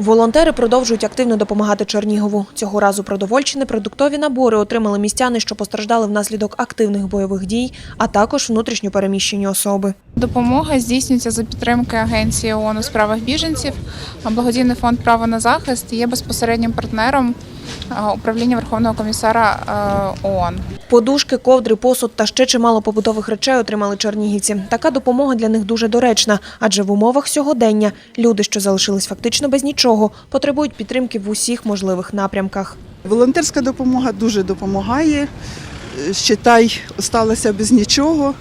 Волонтери продовжують активно допомагати Чернігову. Цього разу продовольчі непродуктові набори отримали містяни, що постраждали внаслідок активних бойових дій, а також внутрішньо переміщені особи. Допомога здійснюється за підтримки Агенції ООН у справах біженців. Благодійний фонд право на захист є безпосереднім партнером управління Верховного комісара е, ООН. Подушки, ковдри, посуд та ще чимало побутових речей отримали чернігівці. Така допомога для них дуже доречна, адже в умовах сьогодення люди, що залишились фактично без нічого, потребують підтримки в усіх можливих напрямках. Волонтерська допомога дуже допомагає. Е, Считай, осталося без нічого.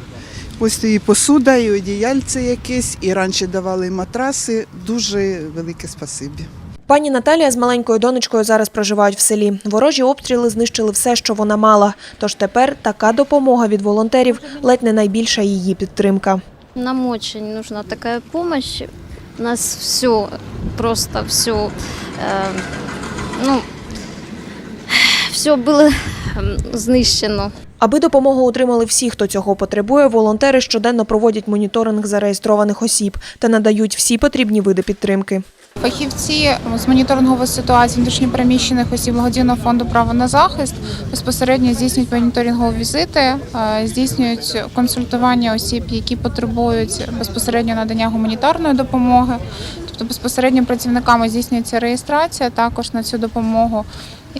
Ось і посуда, і одіяльце якесь, і раніше давали матраси. Дуже велике спасибі. Пані Наталія з маленькою донечкою зараз проживають в селі. Ворожі обстріли знищили все, що вона мала. Тож тепер така допомога від волонтерів ледь не найбільша її підтримка. Нам дуже нужна така допомога. У нас все, просто все, э, ну, все было ем, знищено. Аби допомогу отримали всі, хто цього потребує, волонтери щоденно проводять моніторинг зареєстрованих осіб та надають всі потрібні види підтримки. Фахівці з моніторингової ситуації внутрішньопереміщених осіб благодійного фонду право на захист безпосередньо здійснюють моніторингові візити, е, здійснюють консультування осіб, які потребують безпосередньо надання гуманітарної допомоги. Тобто безпосередньо працівниками здійснюється реєстрація також на цю допомогу.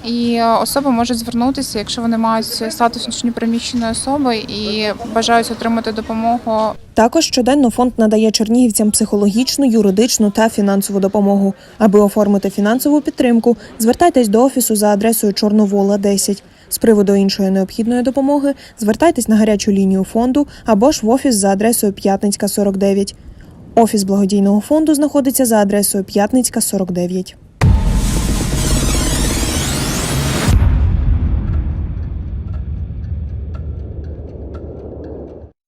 І е, особи можуть звернутися, якщо вони мають статус внутрішньопереміщеної особи і бажають отримати допомогу Також щоденно фонд надає чернігівцям психологічну, юридичну та фінансову допомогу. Аби оформити фінансову підтримку, звертайтесь до офісу за адресою Чорновола 10. З приводу іншої необхідної допомоги звертайтесь на гарячу лінію фонду або ж в офіс за адресою П'ятницька 49. Офіс благодійного фонду знаходиться за адресою П'ятницька 49.